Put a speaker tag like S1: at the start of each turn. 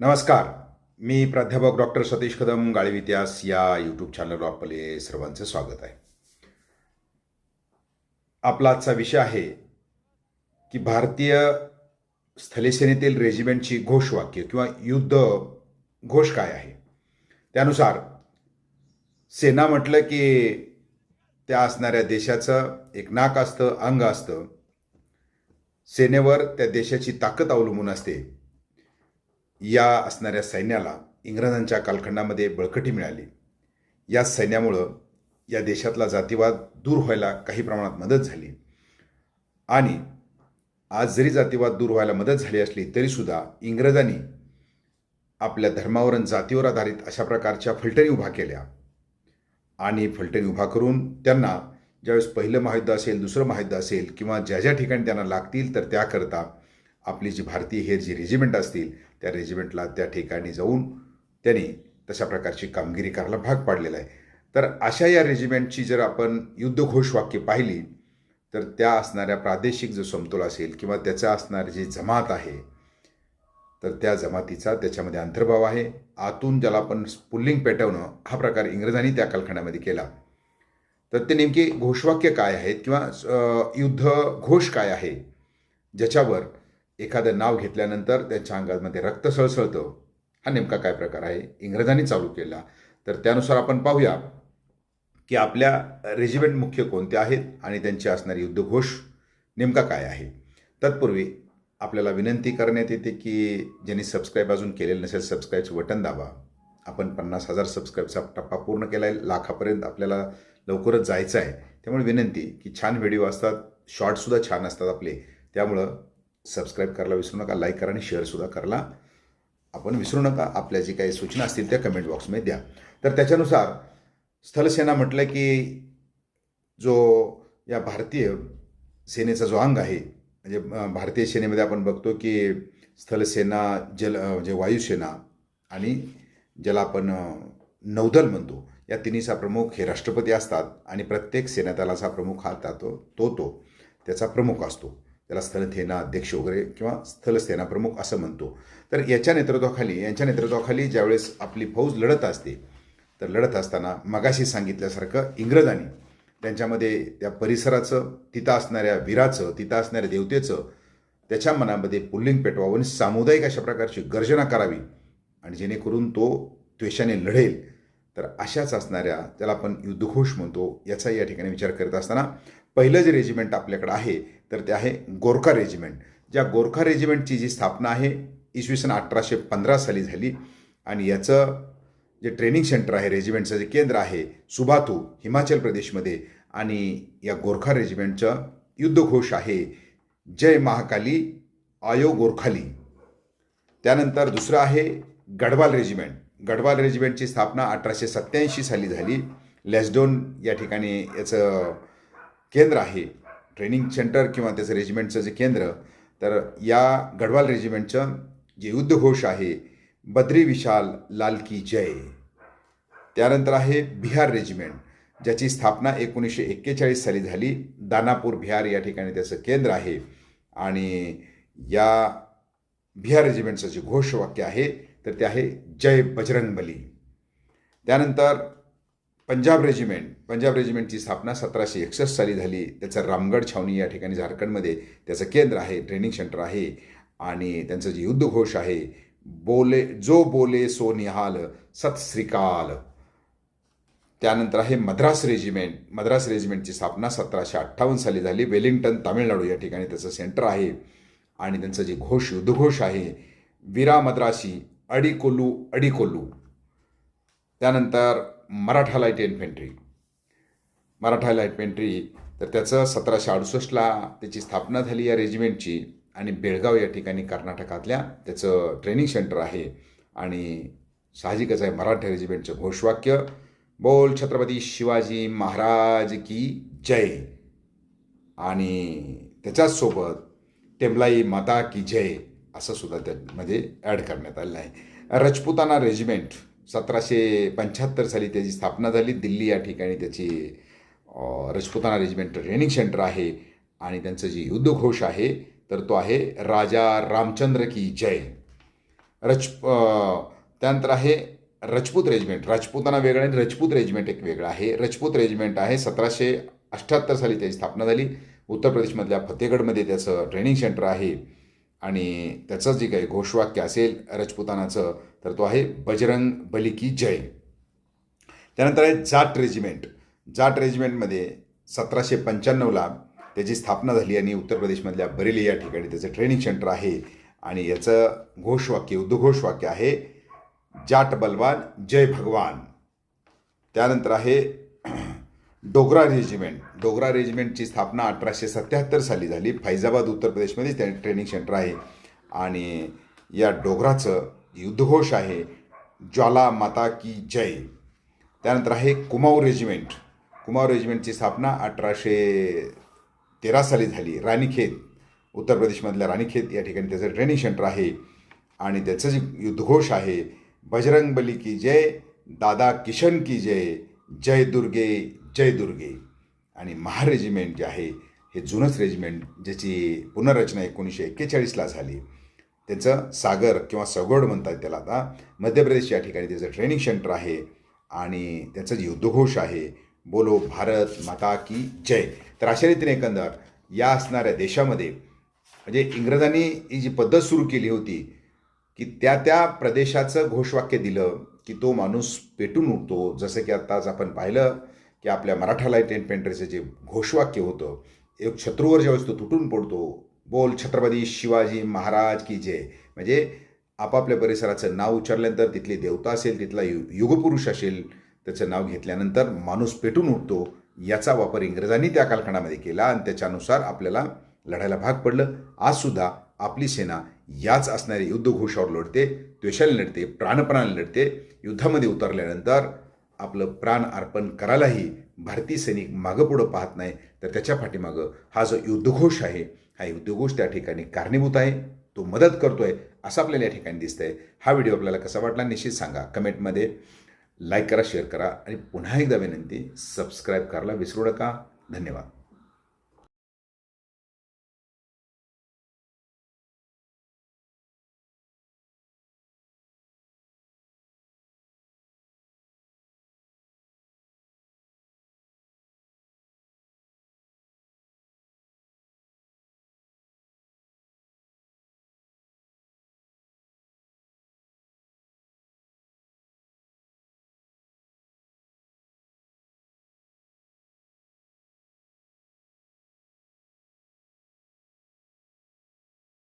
S1: नमस्कार. मी प्राध्यापक डॉक्टर सतीश कदम गाळीव इतिहास या यूट्यूब चॅनलवर आपले सर्वांचं स्वागत आहे. आपला आजचा विषय आहे की भारतीय स्थलसेनेतील रेजिमेंटची घोषवाक्य किंवा युद्ध घोष काय आहे? त्यानुसार सेना म्हटलं की त्या असणाऱ्या देशाचं एक नाक असतं अंग असतं. सेनेवर त्या देशाची ताकद अवलंबून असते. या असणाऱ्या सैन्याला इंग्रजांच्या कालखंडामध्ये बळकटी मिळाली. या सैन्यामुळं या देशातला जातीवाद दूर व्हायला काही प्रमाणात मदत झाली. आणि आज जरी जातीवाद दूर व्हायला मदत झाली असली तरीसुद्धा इंग्रजांनी आपल्या धर्मावर आणि जातीवर आधारित अशा प्रकारच्या फलटणी उभा केल्या. आणि फलटणी उभा करून त्यांना ज्यावेळेस पहिलं महायुद्ध असेल दुसरं महायुद्ध असेल किंवा ज्या ज्या ठिकाणी त्यांना लागतील तर त्याकरता आपली जी भारतीय हे जी रेजिमेंट असतील त्या रेजिमेंटला त्या ठिकाणी जाऊन त्यांनी तशा प्रकारची कामगिरी करायला भाग पाडलेला आहे. तर अशा या रेजिमेंटची जर आपण युद्धघोष वाक्य पाहिली तर त्या असणाऱ्या प्रादेशिक जो समतोल असेल किंवा त्याचा असणारी जी जमात आहे तर त्या जमातीचा त्याच्यामध्ये अंतर्भाव आहे. आतून ज्याला आपण पुल्लिंग पेटवणं हा प्रकार इंग्रजांनी त्या कालखंडामध्ये केला. तर ते नेमके घोषवाक्य काय आहेत किंवा युद्ध घोष काय आहे ज्याच्यावर एखादं नाव घेतल्यानंतर त्यांच्या अंगामध्ये रक्त सळसळतं. हा नेमका काय प्रकार आहे? इंग्रजांनी चालू केला. तर त्यानुसार आपण पाहूया की आपल्या रेजिमेंट मुख्य कोणते आहेत आणि त्यांचे असणारे युद्धघोष नेमका काय आहे? तत्पूर्वी आपल्याला विनंती करण्यात येते की ज्यांनी सबस्क्राईब अजून केलेलं नसेल सबस्क्राईबचं बटन दाबा. आपण पन्नास हजार सबस्क्राईबचा टप्पा पूर्ण केला आहे लाखापर्यंत आपल्याला लवकरच जायचं आहे. त्यामुळे विनंती की छान व्हिडिओ असतात. शॉर्टसुद्धा छान असतात आपले. त्यामुळं सबस्क्राईब करायला विसरू नका लाईक करा आणि शेअरसुद्धा करायला. आपण विसरू नका आपल्या जे काही सूचना असतील त्या कमेंट बॉक्समध्ये द्या. तर त्याच्यानुसार स्थलसेना म्हटलं की जो या भारतीय सेनेचा जो अंग आहे म्हणजे भारतीय सेनेमध्ये आपण बघतो की स्थलसेना जल म्हणजे वायुसेना आणि ज्याला आपण नौदल म्हणतो या तिन्हीचा प्रमुख हे राष्ट्रपती असतात आणि प्रत्येक सेनादलाचा प्रमुख हा तो तो तो त्याचा प्रमुख असतो. त्याला स्थलसेना अध्यक्ष वगैरे किंवा स्थलसेना प्रमुख असं म्हणतो. तर याच्या नेतृत्वाखाली यांच्या नेतृत्वाखाली ज्यावेळेस आपली फौज लढत असते तर लढत असताना मगाशी सांगितल्यासारखं इंग्रजांनी त्यांच्यामध्ये त्या परिसराचं तिथं असणाऱ्या वीराचं तिथं असणाऱ्या देवतेचं त्याच्या मनामध्ये पुल्लिंग पेटवावं आणि सामुदायिक अशा प्रकारची गर्जना करावी आणि जेणेकरून तो द्वेषाने लढेल. तर अशाच असणाऱ्या त्याला आपण युद्धघोष म्हणतो याचा या ठिकाणी विचार करत असताना पहिलं जे रेजिमेंट आपल्याकडं आहे तर ते आहे गोरखा रेजिमेंट ज्या गोरखा रेजिमेंटची जी स्थापना आहे इसवी सन अठराशे पंधरा साली झाली. आणि याचं जे ट्रेनिंग सेंटर आहे रेजिमेंटचं जे केंद्र आहे सुबाथू हिमाचल प्रदेशमध्ये. आणि या गोरखा रेजिमेंटचं युद्धघोष आहे जय महाकाली आयो गोरखाली. त्यानंतर दुसरं आहे गढवाल रेजिमेंट गढवाल रेजिमेंटची स्थापना अठराशे सत्त्याऐंशी साली झाली. लेसडोन या ठिकाणी याचं केंद्र आहे. ट्रेनिंग सेंटर किंवा त्याचं रेजिमेंटचं जे केंद्र तर या गढवाल रेजिमेंटचं जे युद्धघोष आहे बद्री विशाल लाल की जय. त्यानंतर आहे बिहार रेजिमेंट ज्याची स्थापना एकोणीसशे एक्केचाळीस साली झाली. दानापूर बिहार या ठिकाणी त्याचं केंद्र आहे. आणि या बिहार रेजिमेंटचं जे घोषवाक्य आहे तर ते आहे जय बजरंगबली. त्यानंतर पंजाब रेजिमेंट पंजाब रेजिमेंटची स्थापना सतराशे एकसष्ट साली झाली. त्याचं रामगड छावणी या ठिकाणी झारखंडमध्ये त्याचं केंद्र आहे ट्रेनिंग सेंटर आहे आणि त्यांचं जे युद्धघोष आहे बोले जो बोले सो निहाल सत श्रीकाल. त्यानंतर आहे मद्रास रेजिमेंट. मद्रास रेजिमेंटची स्थापना सतराशे अठ्ठावन्न साली झाली. वेलिंग्टन तामिळनाडू या ठिकाणी त्याचं सेंटर आहे आणि त्यांचं जे घोष युद्धघोष आहे विरा मद्रासी अडिकोल्लू अडिकोल्लू त्यानंतर Maratha light infantry. Maratha light infantry तर त्याचं सतराशे अडुसष्टला त्याची स्थापना झाली या रेजिमेंटची आणि बेळगाव या ठिकाणी कर्नाटकातल्या त्याचं ट्रेनिंग सेंटर आहे आणि साहजिकच आहे मराठा रेजिमेंटचं घोषवाक्य. बोल छत्रपती शिवाजी महाराज की जय. आणि त्याच्याचसोबत सोबत माता की जय असं सुद्धा त्यामध्ये ॲड करण्यात आलेलं आहे. रजपुताना रेजिमेंट सतराशे पंच्याहत्तर साली त्याची स्थापना झाली. दिल्ली या ठिकाणी त्याची रजपुताना रेजिमेंट ट्रेनिंग सेंटर आहे आणि त्यांचं जे युद्धघोष आहे तर तो आहे राजा रामचंद्र की जय. रज त्यानंतर आहे रजपूत रेजिमेंट राजपूताना वेगळं आणि रजपूत रेजिमेंट एक वेगळं आहे. रजपूत रेजिमेंट आहे सतराशे अठ्ठ्याहत्तर साली त्याची स्थापना झाली. उत्तर प्रदेशमधल्या फतेहगडमध्ये त्याचं ट्रेनिंग सेंटर आहे. आणि त्याचं जे काही घोषवाक्य असेल रजपुतानाचं तर तो आहे बजरंग बली की जय. त्यानंतर आहे जाट रेजिमेंट. जाट रेजिमेंटमध्ये सतराशे पंच्याण्णवला त्याची स्थापना झाली आणि उत्तर प्रदेशमधल्या बरेली या ठिकाणी त्याचं ट्रेनिंग सेंटर आहे आणि याचं घोषवाक्य उद्घोषवाक्य आहे जाट बलवान जय भगवान. त्यानंतर आहे डोगरा रेजिमेंट डोगरा रेजिमेंटची स्थापना अठराशे सत्याहत्तर साली झाली. फैजाबाद उत्तर प्रदेशमध्ये त्या ट्रेनिंग सेंटर आहे. आणि या डोगराचं युद्धघोष आहे. ज्वाला माता की जय. त्यानंतर आहे कुमाऊ रेजिमेंट. कुमाऊ रेजिमेंटची स्थापना अठराशे तेरा साली झाली. राणीखेत उत्तर प्रदेशमधल्या राणीखेत या ठिकाणी त्याचं ट्रेनिंग सेंटर आहे. आणि त्याचं जे युद्धघोष आहे बजरंग बली की जय दादा किशन की जय जय दुर्गे जय दुर्गे आणि महार रेजिमेंट जे आहे हे जुनंच रेजिमेंट ज्याची पुनर्रचना एकोणीसशे एक्केचाळीसला झाली. त्याचं सागर किंवा सगोड म्हणतात त्याला आता. मध्य प्रदेश या ठिकाणी त्याचं ट्रेनिंग सेंटर आहे आणि त्याचं युद्धघोष आहे बोलो भारत माता की जय. तर अशा रीतीने एकंदर या असणाऱ्या देशामध्ये म्हणजे इंग्रजांनी ही जी पद्धत सुरू केली होती की त्या त्या प्रदेशाचं घोषवाक्य दिलं की तो माणूस पेटून उठतो. जसं की आत्ताच आपण पाहिलं की आपल्या मराठा लाइट एन्फेंट्रीचं जे घोषवाक्य होतं एक शत्रूवर ज्यावेळेस तो तुटून पडतो बोल छत्रपती शिवाजी महाराज की जय. म्हणजे आपापल्या परिसराचं नाव उच्चारल्यानंतर तिथली देवता असेल तिथला यु युगपुरुष असेल त्याचं नाव घेतल्यानंतर माणूस पेटून उठतो. याचा वापर इंग्रजांनी त्या कालखंडामध्ये केला आणि त्याच्यानुसार आपल्याला लढायला भाग पडलं. आजसुद्धा आपली सेना याच असणाऱ्या युद्धघोषावर लढते द्वेषाला लढते प्राणपणाला लढते. युद्धामध्ये उतरल्यानंतर आपलं प्राण अर्पण करायलाही भारतीय सैनिक मागं पुढं पाहत नाही तर त्याच्या पाठीमागं हा जो युद्धघोष आहे हा युद्धघोष त्या ठिकाणी कारणीभूत आहे तो मदत करतोय असं आपल्याला या ठिकाणी दिसतंय. हा व्हिडिओ आपल्याला कसा वाटला निश्चित सांगा कमेंटमध्ये. लाईक करा शेअर करा आणि पुन्हा एकदा विनंती सबस्क्राईब करायला विसरू नका. धन्यवाद.